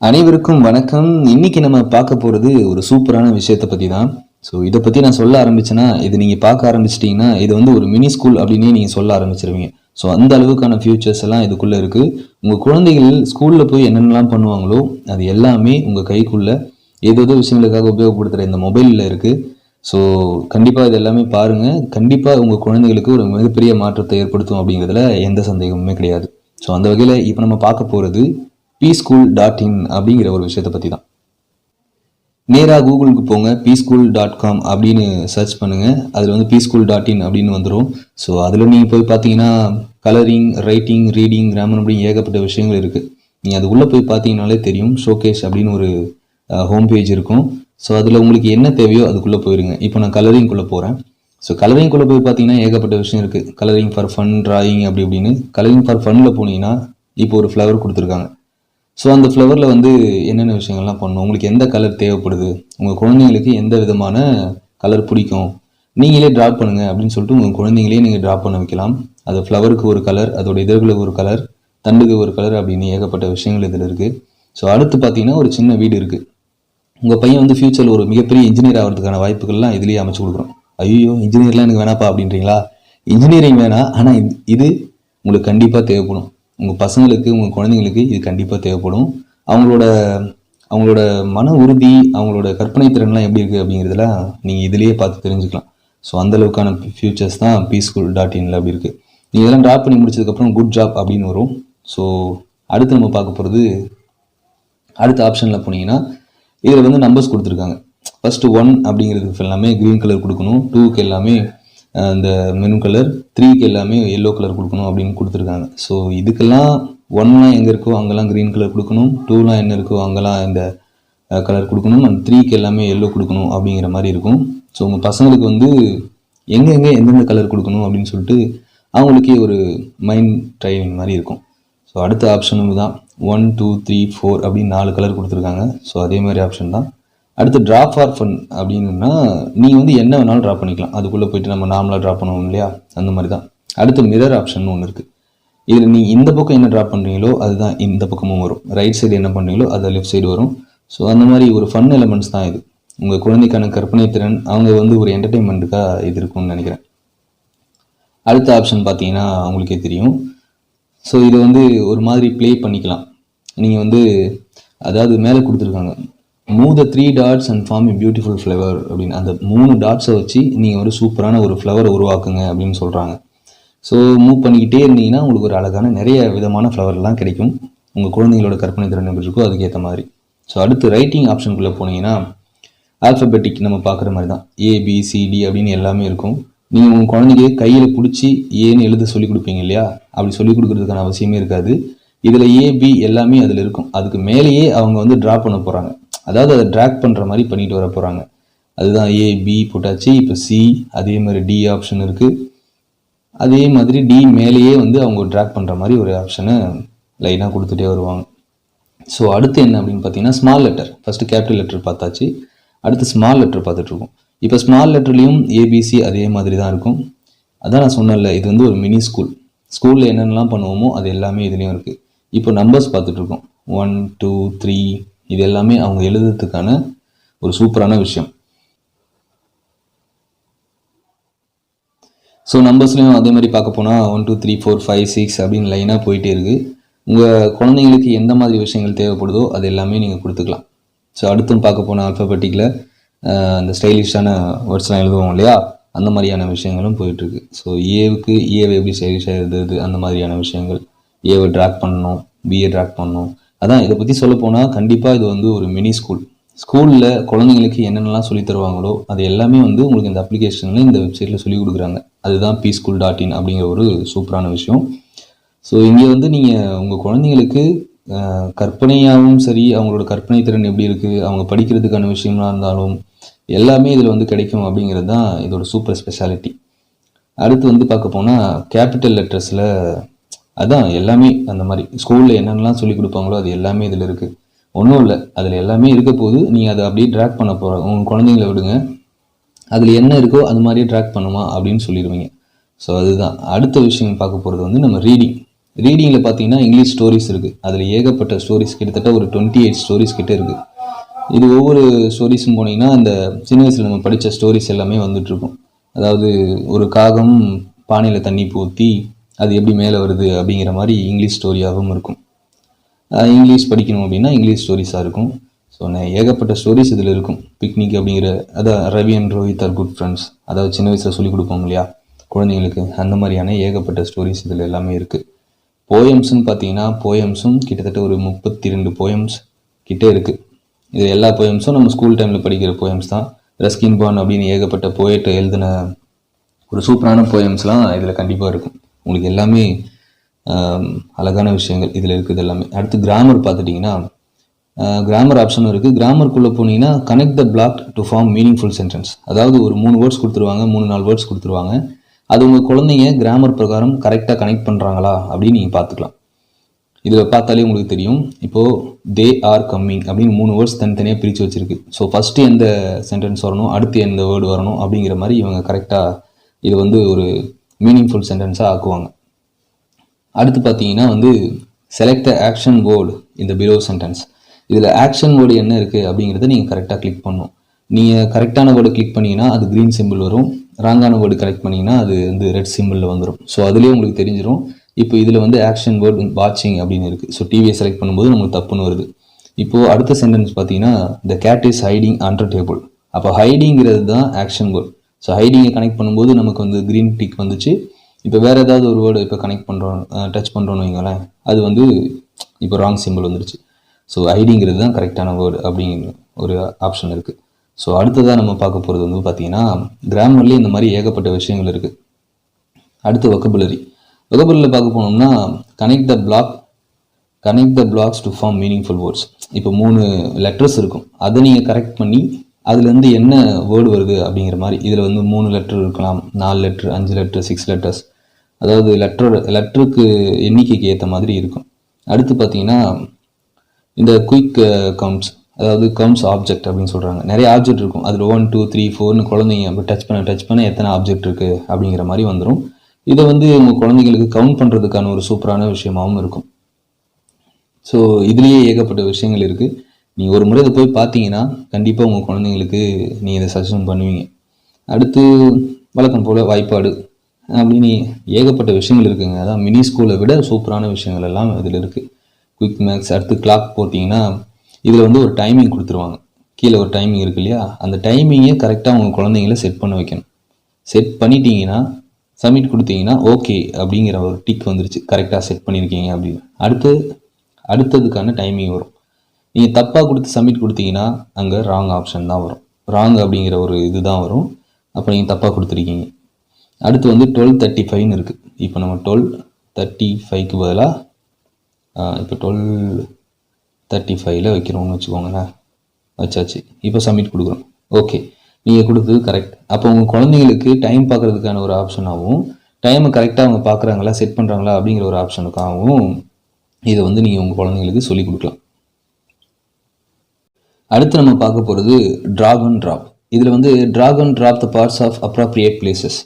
அனைவருக்கும் வணக்கம். இன்னைக்கு நம்ம பார்க்க போறது ஒரு சூப்பரான விஷயத்தை பத்தி தான் ஸோ இதை பத்தி நான் சொல்ல ஆரம்பிச்சேன்னா இது நீங்க பார்க்க ஆரம்பிச்சிட்டீங்கன்னா இது வந்து ஒரு மினி ஸ்கூல் அப்படின்னே நீங்க சொல்ல ஆரம்பிச்சிருவீங்க. ஸோ அந்த அளவுக்கான ஃபியூச்சர்ஸ் எல்லாம் இதுக்குள்ள இருக்கு. உங்க குழந்தைகள் ஸ்கூல்ல போய் என்னென்னலாம் பண்ணுவாங்களோ அது எல்லாமே உங்க கைக்குள்ள ஏதேதோ விஷயங்களுக்காக உபயோகப்படுத்துகிற இந்த மொபைலில் இருக்கு. ஸோ கண்டிப்பாக இது எல்லாமே பாருங்கள் கண்டிப்பாக உங்கள் குழந்தைகளுக்கு ஒரு மிகப்பெரிய மாற்றத்தை ஏற்படுத்தும் அப்படிங்கிறதுல எந்த சந்தேகமுமே கிடையாது. ஸோ அந்த வகையில் இப்போ நம்ம பார்க்க போகிறது பி ஸ்கூல் டாட் இன் அப்படிங்கிற ஒரு விஷயத்தை பற்றி தான் நேராக கூகுளுக்கு போங்க பீஸ்கூல் டாட் காம் அப்படின்னு சர்ச் பண்ணுங்கள் அதில் வந்து பீஸ்கூல் டாட் இன் அப்படின்னு வந்துடும் ஸோ அதில் நீங்கள் போய் பார்த்தீங்கன்னா கலரிங் ரைட்டிங் ரீடிங் கிராமர் அப்படின்னு ஏகப்பட்ட விஷயங்கள் இருக்குது நீங்கள் அது உள்ளே போய் பார்த்தீங்கனாலே தெரியும். ஷோகேஸ் அப்படின்னு ஒரு ஹோம் பேஜ் இருக்கும். ஸோ அதில் உங்களுக்கு என்ன தேவையோ அதுக்குள்ளே போயிருங்க. இப்போ நான் கலரிங்குள்ளே போகிறேன் ஸோ கலரிங்குள்ளே போய் பார்த்தீங்கன்னா ஏகப்பட்ட விஷயம் இருக்குது கலரிங் ஃபார் ஃபன் ட்ராயிங் அப்படி இப்படின்னு. கலரிங் ஃபார் ஃபன்னில் போனீங்கன்னா இப்போ ஒரு ஃப்ளவர் கொடுத்துருக்காங்க. ஸோ அந்த ஃப்ளவரில் வந்து என்னென்ன விஷயங்கள்லாம் பண்ணணும்? உங்களுக்கு எந்த கலர் தேவைப்படுது? உங்கள் குழந்தைங்களுக்கு எந்த விதமான கலர் பிடிக்கும்? நீங்களே ட்ரா பண்ணுங்க அப்படின்னு சொல்லிட்டு உங்கள் குழந்தைங்களே நீங்கள் ட்ரா பண்ண வைக்கலாம். அது ஃப்ளவருக்கு ஒரு கலர் அதோட இதழ்களுக்கு ஒரு கலர் தண்டுக்கு ஒரு கலர் அப்படின்னு ஏகப்பட்ட விஷயங்கள் இதில் இருக்குது ஸோ அடுத்து பார்த்தீங்கன்னா ஒரு சின்ன வீடு இருக்குது உங்கள் பையன் வந்து ஃப்யூச்சரில் ஒரு மிகப்பெரிய இன்ஜினியர் ஆகிறதுக்கான வாய்ப்புகள்லாம் இதுலேயே அமைச்சு கொடுக்குறோம் ஐயோ இன்ஜினியர்லாம் எனக்கு வேணாப்பா அப்படின்றீங்களா? இன்ஜினியரிங் வேணாம் ஆனால் இது உங்களுக்கு கண்டிப்பாக தேவைப்படும். உங்கள் பசங்களுக்கு உங்கள் குழந்தைங்களுக்கு இது கண்டிப்பாக தேவைப்படும். அவங்களோட அவங்களோட மன உறுதி அவங்களோட கற்பனை திறன்லாம் எப்படி இருக்குது அப்படிங்கிறதெல்லாம் நீங்கள் இதிலேயே பார்த்து தெரிஞ்சுக்கலாம். ஸோ அந்தளவுக்கான ஃபியூச்சர்ஸ் தான் பீஸ்ஃபுல் டாட் இனில் அப்படி இருக்குது நீங்கள் இதெல்லாம் ட்ராப் பண்ணி முடிச்சதுக்கப்புறம் குட் ஜாப் அப்படின்னு வரும். ஸோ அடுத்து நம்ம பார்க்க போகிறது அடுத்த ஆப்ஷனில் போனீங்கன்னா இதில் வந்து நம்பர்ஸ் கொடுத்துருக்காங்க. ஃபஸ்ட்டு ஒன் அப்படிங்கிறதுக்கு எல்லாமே க்ரீன் கலர் கொடுக்கணும். டூக்கு எல்லாமே அந்த மெனு கலர் த்ரீக்கு எல்லாமே எல்லோ கலர் கொடுக்கணும் அப்படின்னு கொடுத்துருக்காங்க. ஸோ இதுக்கெல்லாம் ஒன்லாம் எங்கே இருக்கோ அங்கெல்லாம் க்ரீன் கலர் கொடுக்கணும். டூலாம் என்ன இருக்கோ அங்கெல்லாம் இந்த கலர் கொடுக்கணும். அந்த த்ரீக்கு எல்லாமே எல்லோ கொடுக்கணும் அப்படிங்கிற மாதிரி இருக்கும். ஸோ உங்கள் பசங்களுக்கு வந்து எங்கெங்கே எந்தெந்த கலர் கொடுக்கணும் அப்படின்னு சொல்லிட்டு அவங்களுக்கே ஒரு மைண்ட் ட்ரைவிங் மாதிரி இருக்கும். ஸோ அடுத்த ஆப்ஷனும் தான் ஒன் டூ த்ரீ ஃபோர் அப்படின்னு நாலு கலர் கொடுத்துருக்காங்க. ஸோ அதே மாதிரி ஆப்ஷன் தான். அடுத்து ட்ரா ஃபார் ஃபன் அப்படின்னா நீ வந்து என்ன வேணாலும் ட்ரா பண்ணிக்கலாம். அதுக்குள்ளே போயிட்டு நம்ம நார்மலாக ட்ரா பண்ணுவோம் இல்லையா? அந்த மாதிரி தான் அடுத்து மிரர் ஆப்ஷன் ஒன்று இருக்குது இதில் நீ இந்த பக்கம் என்ன ட்ரா பண்ணுறீங்களோ அதுதான் இந்த பக்கமும் வரும். ரைட் சைடு என்ன பண்ணுறீங்களோ அது லெஃப்ட் சைடு வரும். ஸோ அந்த மாதிரி ஒரு ஃபன் எலமெண்ட்ஸ் தான் இது. உங்கள் குழந்தைக்கான கற்பனை திறன் அவங்க வந்து ஒரு என்டர்டெயின்மெண்ட்டுக்காக இது இருக்கும்னு நினைக்கிறேன். அடுத்த ஆப்ஷன் பார்த்தீங்கன்னா உங்களுக்கே தெரியும். ஸோ இதை வந்து ஒரு மாதிரி ப்ளே பண்ணிக்கலாம். நீங்கள் வந்து அதாவது மேலே கொடுத்துருக்காங்க. Move the three dots and form a beautiful flower அப்படின்னு. அந்த மூணு டாட்ஸை வச்சு நீங்கள் ஒரு சூப்பரான ஒரு ஃப்ளவரை உருவாக்குங்க அப்படின்னு சொல்கிறாங்க ஸோ மூவ் பண்ணிக்கிட்டே இருந்தீங்கன்னா உங்களுக்கு ஒரு அழகான நிறைய விதமான ஃப்ளவர்லாம் கிடைக்கும். உங்கள் குழந்தைங்களோட கற்பனை திறன் எப்படி இருக்கோ அதுக்கேற்ற மாதிரி. ஸோ அடுத்து ரைட்டிங் ஆப்ஷனுக்குள்ளே போனீங்கன்னா ஆல்ஃபபெட்டிக் நம்ம பார்க்குற மாதிரி தான். ஏபிசிடி அப்படின்னு எல்லாமே இருக்கும். நீங்கள் உங்கள் குழந்தைக்கு கையில் பிடிச்சி ஏன்னு எழுத சொல்லிக் கொடுப்பீங்க இல்லையா? அப்படி சொல்லிக் கொடுக்கறதுக்கான அவசியமே இருக்காது. இதில் ஏபி எல்லாமே அதில் இருக்கும். அதுக்கு மேலேயே அவங்க வந்து ட்ரா பண்ண போகிறாங்க அதாவது அதை ட்ராக் பண்ணுற மாதிரி பண்ணிட்டு வர போகிறாங்க அதுதான் ஏ பி போட்டாச்சு. இப்போ சி அதே மாதிரி டி ஆப்ஷன் இருக்குது அதே மாதிரி டி மேலேயே வந்து அவங்க ட்ராக் பண்ணுற மாதிரி ஒரு ஆப்ஷனை லைனாக கொடுத்துட்டே வருவாங்க. ஸோ அடுத்து என்ன அப்படின்னு பார்த்தீங்கன்னா small letter first capital letter பார்த்தாச்சு. அடுத்து ஸ்மால் லெட்டர் பார்த்துட்ருக்கோம் இப்போ ஸ்மால் லெட்டர்லேயும் ஏபிசி அதே மாதிரி தான் இருக்கும். அதான் நான் சொன்னேன்ல இது வந்து ஒரு மினி ஸ்கூல் ஸ்கூலில் என்னென்னலாம் பண்ணுவோமோ அது எல்லாமே இதுலேயும் இருக்குது இப்போ நம்பர்ஸ் பார்த்துட்ருக்கோம் ஒன் டூ த்ரீ இது எல்லாமே அவங்க எழுதுறதுக்கான ஒரு சூப்பரான விஷயம். ஸோ நம்பர்ஸ்லையும் அதே மாதிரி பார்க்க போனால் one two three four five six அப்படின்னு லைனாக போயிட்டே இருக்குது உங்கள் குழந்தைங்களுக்கு எந்த மாதிரி விஷயங்கள் தேவைப்படுதோ அது எல்லாமே நீங்கள் கொடுத்துக்கலாம். ஸோ அடுத்தும் பார்க்க போனால் ஆல்ஃபபெட்டிக்கில் அந்த ஸ்டைலிஷான வேர்ட்ஸ்லாம் எழுதுவோம் இல்லையா? அந்த மாதிரியான விஷயங்களும் போயிட்டுருக்கு ஸோ ஏவுக்கு ஏவை e எப்படி ஸ்டைலிஷாக எழுதுறது? அந்த மாதிரியான விஷயங்கள். ஏவை ட்ராக் பண்ணணும் பிஏ ட்ராக் பண்ணணும். அதான் இதை பற்றி சொல்ல போனால் கண்டிப்பாக இது வந்து ஒரு மினி ஸ்கூல் ஸ்கூலில் குழந்தைங்களுக்கு என்னென்னலாம் சொல்லி தருவாங்களோ அது எல்லாமே வந்து உங்களுக்கு இந்த அப்ளிகேஷனில் இந்த வெப்சைட்டில் சொல்லி கொடுக்குறாங்க. அதுதான் பி ஸ்கூல் டாட் இன் அப்படிங்கிற ஒரு சூப்பரான விஷயம். ஸோ இங்கே வந்து நீங்கள் உங்கள் குழந்தைங்களுக்கு கற்பனையாகவும் சரி அவங்களோட கற்பனை திறன் எப்படி இருக்குது அவங்க படிக்கிறதுக்கான விஷயம்லாம் இருந்தாலும் எல்லாமே இதில் வந்து கிடைக்கும் அப்படிங்கிறது தான் இதோட சூப்பர் ஸ்பெஷாலிட்டி அடுத்து வந்து பார்க்க போனால் கேபிட்டல் லெட்டர்ஸில் அதான் எல்லாமே அந்த மாதிரி. ஸ்கூலில் என்னென்னலாம் சொல்லி கொடுப்பாங்களோ அது எல்லாமே இதில் இருக்குது ஒன்றும் இல்லை அதில் எல்லாமே இருக்க போது நீங்கள் அதை அப்படியே ட்ராக் பண்ண போகிற உங்கள் குழந்தைங்கள விடுங்க. அதில் என்ன இருக்கோ அது மாதிரியே ட்ராக் பண்ணுமா அப்படின்னு சொல்லிடுவீங்க. ஸோ அதுதான். அடுத்த விஷயம் பார்க்க போகிறது வந்து நம்ம ரீடிங் ரீடிங்கில் பார்த்தீங்கன்னா இங்கிலீஷ் ஸ்டோரிஸ் இருக்குது அதில் ஏகப்பட்ட ஸ்டோரிஸ் கிட்டத்தட்ட ஒரு டுவெண்ட்டி எயிட் ஸ்டோரிஸ் கிட்டே இருக்குது இது ஒவ்வொரு ஸ்டோரிஸும் போனீங்கன்னா அந்த சின்ன வயசில் நம்ம படித்த ஸ்டோரிஸ் எல்லாமே வந்துட்டுருக்கும் அதாவது ஒரு காகம் பானையில் தண்ணி ஊற்றி அது எப்படி மேலே வருது அப்படிங்கிற மாதிரி இங்கிலீஷ் ஸ்டோரியாகவும் இருக்கும். இங்கிலீஷ் படிக்கணும் அப்படின்னா இங்கிலீஷ் ஸ்டோரிஸாக இருக்கும். ஸோ நான் ஏகப்பட்ட ஸ்டோரிஸ் இதில் இருக்கும். பிக்னிக் அப்படிங்கிற அதான் Ravi and Rohit are good friends அதாவது சின்ன வயசில் சொல்லிக் கொடுப்போம் இல்லையா? குழந்தைங்களுக்கு அந்த மாதிரியான ஏகப்பட்ட ஸ்டோரிஸ் இதில் எல்லாமே இருக்குது போயம்ஸ்னு பார்த்தீங்கன்னா போயம்ஸும் கிட்டத்தட்ட ஒரு முப்பத்தி ரெண்டு போயம்ஸ் கிட்டே இருக்குது இது எல்லா போயம்ஸும் நம்ம ஸ்கூல் டைமில் படிக்கிற போயம்ஸ் தான். ரஸ்கின் பான் அப்படின்னு ஏகப்பட்ட போயிட்டு எழுதின ஒரு சூப்பரான போயம்ஸ்லாம் இதில் கண்டிப்பாக இருக்கும். உங்களுக்கு எல்லாமே அழகான விஷயங்கள் இதில் இருக்குது எல்லாமே. அடுத்து கிராமர் பார்த்துட்டிங்கன்னா கிராமர் ஆப்ஷனும் இருக்குது கிராமருக்குள்ளே போனீங்கன்னா connect the block to form meaningful sentence அதாவது ஒரு மூணு வேர்ட்ஸ் கொடுத்துருவாங்க மூணு நாலு வேர்ட்ஸ் கொடுத்துருவாங்க. அது உங்கள் குழந்தைங்க கிராமர் பிரகாரம் கரெக்டாக கனெக்ட் பண்ணுறாங்களா அப்படின்னு நீங்கள் பார்த்துக்கலாம். இதில் பார்த்தாலே உங்களுக்கு தெரியும். இப்போது தே ஆர் கம்மிங் அப்படின்னு மூணு வேர்ட்ஸ் தனித்தனியாக பிரித்து வச்சுருக்கு. ஸோ ஃபஸ்ட்டு எந்த சென்டென்ஸ் வரணும் அடுத்து எந்த வேர்டு வரணும் அப்படிங்கிற மாதிரி இவங்க கரெக்டாக இது வந்து ஒரு மீனிங்ஃபுல் சென்டென்ஸாக ஆக்குவாங்க. அடுத்து பார்த்தீங்கன்னா வந்து செலக்ட் த ஆக்ஷன் வேர்டு இந்த பிலோ சென்டென்ஸ் இதில் ஆக்ஷன் வேர்டு என்ன இருக்குது அப்படிங்கிறத நீங்கள் கரெக்டாக கிளிக் பண்ணணும் நீங்கள் கரெக்டான வேர்டு கிளிக் பண்ணீங்கன்னா அது க்ரீன் சிம்பிள் வரும். ராங்கான வேர்டு கரெக்ட் பண்ணிங்கன்னா அது வந்து ரெட் சிம்பிளில் வந்துடும் ஸோ அதுலேயே உங்களுக்கு தெரிஞ்சிடும் இப்போ இதில் வந்து ஆக்ஷன் வேர்டு வாட்சிங் அப்படின்னு இருக்குது ஸோ டிவியை செலக்ட் பண்ணும்போது நமக்கு தப்புன்னு வருது. இப்போது அடுத்த சென்டென்ஸ் பார்த்தீங்கன்னா the cat is hiding under table அப்போ ஹைடிங்கிறது தான் ஆக்ஷன் வேர்டு ஸோ ஹைடிங்கை கனெக்ட் பண்ணும்போது நமக்கு வந்து க்ரீன் டிக் வந்துச்சு. இப்போ வேறு ஏதாவது ஒரு வேர்டு இப்போ கனெக்ட் பண்ணுறோம் டச் பண்ணுறோன்னு வைங்களேன் அது வந்து இப்போ ராங் சிம்பிள் வந்துருச்சு. ஸோ ஐடிங்கிறது தான் கரெக்டான வேர்டு அப்படிங்கிற ஒரு ஆப்ஷன் இருக்குது ஸோ அடுத்ததாக நம்ம பார்க்க போகிறது வந்து பார்த்தீங்கன்னா கிராமர்லேயே இந்த மாதிரி ஏகப்பட்ட விஷயங்கள் இருக்குது அடுத்து வொக்கபுலரி வொக்கபுலரியில் பார்க்க போனோம்னா connect the block connect the blocks to form meaningful words இப்போ மூணு லெட்டர்ஸ் இருக்கும். அதை நீங்கள் கரெக்ட் பண்ணி அதுலேருந்து என்ன வேர்டு வருது அப்படிங்கிற மாதிரி இதில் வந்து மூணு லெட்டர் இருக்கலாம் நாலு லெட்ரு அஞ்சு லெட்டர் சிக்ஸ் லெட்டர்ஸ் அதாவது லெட்டரோட லெட்டருக்கு எண்ணிக்கைக்கு ஏற்ற மாதிரி இருக்கும். அடுத்து பார்த்தீங்கன்னா இந்த குயிக் கவுண்ட்ஸ் uh, அதாவது கவுண்ட்ஸ் ஆப்ஜெக்ட் அப்படின்னு சொல்கிறாங்க நிறைய ஆப்ஜெக்ட் இருக்கும். அதில் ஒன் டூ த்ரீ ஃபோர்னு குழந்தைங்க அப்படி டச் பண்ண டச் பண்ண எத்தனை ஆப்ஜெக்ட் இருக்குது அப்படிங்கிற மாதிரி வந்துடும் இதை வந்து உங்கள் குழந்தைங்களுக்கு கவுண்ட் பண்ணுறதுக்கான ஒரு சூப்பரான விஷயமாகவும் இருக்கும். ஸோ இதுலேயே ஏகப்பட்ட விஷயங்கள் இருக்குது நீங்கள் ஒரு முறை இதை போய் பார்த்தீங்கன்னா கண்டிப்பாக உங்கள் குழந்தைங்களுக்கு நீங்கள் இதை சஜஷன் பண்ணுவீங்க. அடுத்து வழக்கம் போல் வாய்ப்பாடு. அப்படின்னு ஏகப்பட்ட விஷயங்கள் இருக்குங்க. அதான் மினி ஸ்கூலை விட சூப்பரான விஷயங்கள் எல்லாம் இதில் இருக்குது குயிக் மேக்ஸ் அடுத்து கிளாக் போட்டிங்கன்னா இதில் வந்து ஒரு டைமிங் கொடுத்துருவாங்க. கீழே ஒரு டைமிங் இருக்கு இல்லையா? அந்த டைமிங்கை கரெக்டாக உங்கள் குழந்தைங்கள செட் பண்ண வைக்கணும். செட் பண்ணிட்டீங்கன்னா சப்மிட் கொடுத்தீங்கன்னா ஓகே அப்படிங்கிற ஒரு டிக் வந்துருச்சு. கரெக்டாக செட் பண்ணியிருக்கீங்க அப்படின்னு. அடுத்து அடுத்ததுக்கான டைமிங் வரும். நீங்கள் தப்பாக கொடுத்து சப்மிட் கொடுத்தீங்கன்னா அங்கே ராங் ஆப்ஷன் தான் வரும். ராங் அப்படிங்கிற ஒரு இது தான் வரும். அப்போ நீங்கள் தப்பாக கொடுத்துருக்கீங்க. அடுத்து வந்து டுவெல் தேர்ட்டி ஃபைவ்னு இருக்குது இப்போ நம்ம டுவெல் தேர்ட்டி ஃபைவ்க்கு பதிலாக இப்போ டுவெல் தேர்ட்டி ஃபைவ்ல வைக்கிறோம்னு வச்சுக்கோங்களேன். வச்சாச்சு. இப்போ சப்மிட் கொடுக்குறோம். ஓகே நீங்கள் கொடுத்தது கரெக்ட் அப்போ உங்கள் குழந்தைங்களுக்கு டைம் பார்க்குறதுக்கான ஒரு ஆப்ஷனாகவும் டைமை கரெக்டாக அவங்க பார்க்குறாங்களா செட் பண்ணுறாங்களா அப்படிங்கிற ஒரு ஆப்ஷனுக்காகவும் இதை வந்து நீங்கள் உங்கள் குழந்தைங்களுக்கு சொல்லிக் கொடுக்கலாம். அடுத்து நம்ம பார்க்க போகிறது ட்ராகன் ட்ராப் இதில் வந்து drag and drop the parts of appropriate places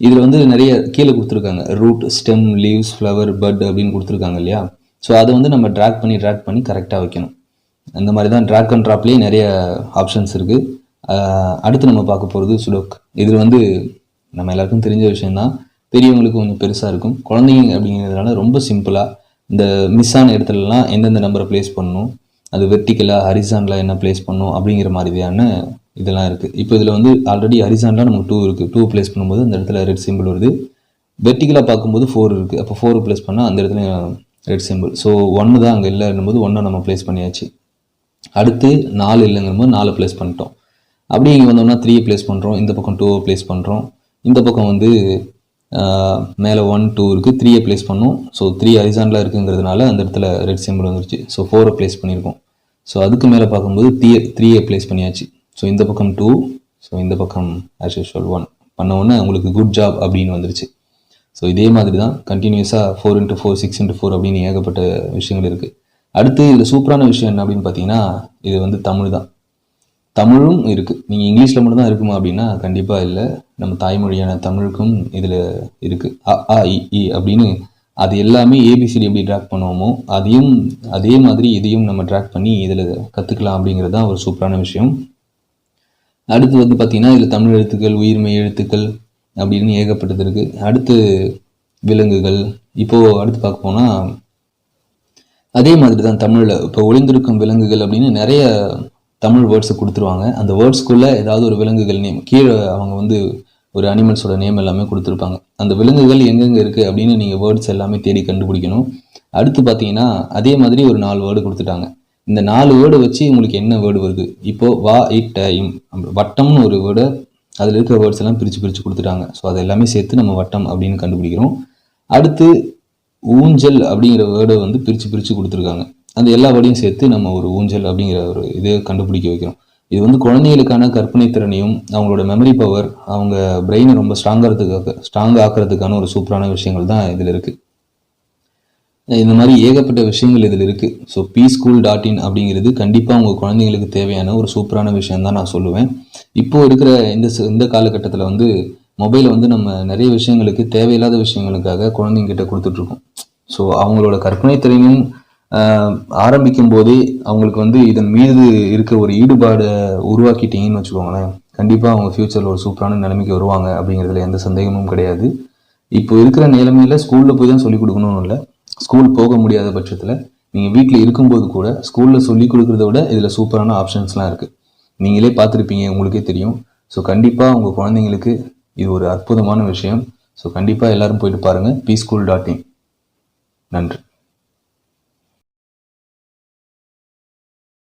இதில் வந்து நிறைய கீழே கொடுத்துருக்காங்க. Root stem leaves flower bud அப்படின்னு கொடுத்துருக்காங்க இல்லையா? ஸோ அதை வந்து நம்ம ட்ராக் பண்ணி ட்ராக் பண்ணி கரெக்டாக வைக்கணும். அந்த மாதிரி தான் ட்ராக் அண்ட் ட்ராப்லேயே நிறைய ஆப்ஷன்ஸ் இருக்குது அடுத்து நம்ம பார்க்க போகிறது சுடோக் இதில் வந்து நம்ம எல்லாருக்கும் தெரிஞ்ச விஷயந்தான் பெரியவங்களுக்கு கொஞ்சம் பெருசாக இருக்கும். குழந்தைங்க அப்படிங்கிறதுனால ரொம்ப சிம்பிளாக இந்த மிஸ் ஆன இடத்துலலாம் எந்தெந்த நம்பரை ப்ளேஸ் பண்ணணும். அது வெர்டிக்கலாக ஹரிசான்லாம் என்ன ப்ளேஸ் பண்ணும் அப்படிங்கிற மாதிரியான இதெல்லாம் இருக்குது இப்போ இதில் வந்து ஆல்ரெடி ஹரிசான்லாம் நமக்கு டூ இருக்குது டூ ப்ளேஸ் பண்ணும்போது அந்த இடத்துல ரெட் சிம்பிள் வருது. வெர்டிக்கலாக பார்க்கும்போது ஃபோர் இருக்குது அப்போ ஃபோர் ப்ளேஸ் பண்ணால் அந்த இடத்துல ரெட் சிம்பிள் ஸோ ஒன்று தான் அங்கே இல்லைன்னும் போது ஒன்றை நம்ம ப்ளேஸ் பண்ணியாச்சு. அடுத்து நாலு இல்லைங்கும்போது நாலு ப்ளேஸ் பண்ணிட்டோம். அப்படியே இங்கே வந்தோம்னா த்ரீ ப்ளேஸ் பண்ணுறோம் இந்த பக்கம் டூவை ப்ளேஸ் பண்ணுறோம் இந்த பக்கம் வந்து மேலே ஒன் டூ இருக்குது த்ரீயை ப்ளேஸ் பண்ணும். ஸோ த்ரீ ஹரிசானில் இருக்குங்கிறதுனால அந்த இடத்துல ரெட் சிம்பிள் வந்துருச்சு. ஸோ ஃபோரை ப்ளேஸ் பண்ணியிருக்கோம் ஸோ அதுக்கு மேலே பார்க்கும்போது த்ரீ த்ரீயை ப்ளேஸ் பண்ணியாச்சு. ஸோ இந்த பக்கம் டூ ஸோ இந்த பக்கம் ஆஸ் யூஷுவல் ஒன் பண்ண உடனே உங்களுக்கு குட் ஜாப் அப்படின்னு வந்துருச்சு. ஸோ இதே மாதிரி தான் கண்டினியூஸாக four into four six into four அப்படின்னு ஏகப்பட்ட விஷயங்கள் இருக்குது அடுத்து இதில் சூப்பரான விஷயம் என்ன அப்படின்னு பார்த்தீங்கன்னா இது வந்து தமிழ் தான் தமிழும் இருக்குது நீங்கள் இங்கிலீஷில் மட்டும்தான் இருக்குமா அப்படின்னா கண்டிப்பாக இல்லை. நம்ம தாய்மொழியான தமிழுக்கும் இதில் இருக்குது அ ஆ இ அப்படின்னு அது எல்லாமே ஏபிசிடி எப்படி ட்ராக் பண்ணுவோமோ அதையும் அதே மாதிரி இதையும் நம்ம ட்ராக் பண்ணி இதில் கற்றுக்கலாம் அப்படிங்கிறது தான் ஒரு சூப்பரான விஷயம். அடுத்து வந்து பார்த்தீங்கன்னா இதில் தமிழ் எழுத்துக்கள் உயிர்மெய் எழுத்துக்கள் அப்படின்னு ஏகப்பட்டது இருக்குது அடுத்து விலங்குகள். இப்போது அடுத்து பார்க்க போனால் அதே மாதிரி தான் தமிழில். இப்போ ஒளிந்திருக்கும் விலங்குகள் அப்படின்னு நிறைய தமிழ் வேர்ட்ஸை கொடுத்துருவாங்க. அந்த வேர்ட்ஸ்க்குள்ளே ஏதாவது ஒரு விலங்குகள் நேம் கீழே அவங்க வந்து ஒரு அனிமல்ஸோட நேம் எல்லாமே கொடுத்துருப்பாங்க. அந்த விலங்குகள் எங்கெங்கே இருக்குது அப்படின்னு நீங்கள் வேர்ட்ஸ் எல்லாமே தேடி கண்டுபிடிக்கணும். அடுத்து பார்த்தீங்கன்னா அதே மாதிரி ஒரு நாலு வேர்டு கொடுத்துட்டாங்க. இந்த நாலு வேர்டு வச்சு உங்களுக்கு என்ன வேர்டு வருது? இப்போது வா இட் இம் வட்டம்னு ஒரு வேர்டை அதில் இருக்கிற வேர்ட்ஸ் எல்லாம் பிரித்து பிரித்து கொடுத்துட்டாங்க. ஸோ அதை எல்லாமே சேர்த்து நம்ம வட்டம் அப்படின்னு கண்டுபிடிக்கிறோம். அடுத்து ஊஞ்சல் அப்படிங்கிற வேர்டை வந்து பிரித்து பிரித்து கொடுத்துருக்காங்க. அந்த எல்லா வழியும் சேர்த்து நம்ம ஒரு ஊஞ்சல் அப்படிங்கிற ஒரு இதை கண்டுபிடிக்க வைக்கிறோம். இது வந்து குழந்தைகளுக்கான கற்பனை திறனையும் அவங்களோட மெமரி பவர் அவங்க பிரெயினை ரொம்ப ஸ்ட்ராங்கிறதுக்காக ஸ்ட்ராங் ஆக்கிறதுக்கான ஒரு சூப்பரான விஷயங்கள் தான் இதில் இருக்குது இந்த மாதிரி ஏகப்பட்ட விஷயங்கள் இதில் இருக்குது so B school dot in அப்படிங்கிறது கண்டிப்பாக உங்கள் குழந்தைங்களுக்கு தேவையான ஒரு சூப்பரான விஷயம் தான் நான் சொல்லுவேன். இப்போது இருக்கிற இந்த இந்த காலகட்டத்தில் வந்து மொபைலை வந்து நம்ம நிறைய விஷயங்களுக்கு தேவையில்லாத விஷயங்களுக்காக குழந்தைங்கிட்ட கொடுத்துட்ருக்கோம் ஸோ அவங்களோட கற்பனை திறனையும் ஆரம்பிக்கும் போதே அவங்களுக்கு வந்து இதன் மீது இருக்க ஒரு ஈடுபாடை உருவாக்கிட்டீங்கன்னு வச்சுக்கோங்களேன். கண்டிப்பாக அவங்க ஃப்யூச்சரில் ஒரு சூப்பரான நிலைமைக்கு வருவாங்க அப்படிங்கிறதுல எந்த சந்தேகமும் கிடையாது. இப்போ இருக்கிற நிலைமையில ஸ்கூல்ல போய் தான் சொல்லிக் கொடுக்கணும்னு இல்லை. ஸ்கூல் போக முடியாத பட்சத்தில் நீங்கள் வீட்டில் இருக்கும்போது கூட ஸ்கூலில் சொல்லிக் கொடுக்குறத விட இதில் சூப்பரான ஆப்ஷன்ஸ்லாம் இருக்குது நீங்களே பார்த்துருப்பீங்க உங்களுக்கே தெரியும். ஸோ கண்டிப்பாக உங்கள் குழந்தைங்களுக்கு இது ஒரு அற்புதமான விஷயம். ஸோ கண்டிப்பாக எல்லாரும் போயிட்டு பாருங்கள் பி ஸ்கூல் டாட் இன் நன்றி.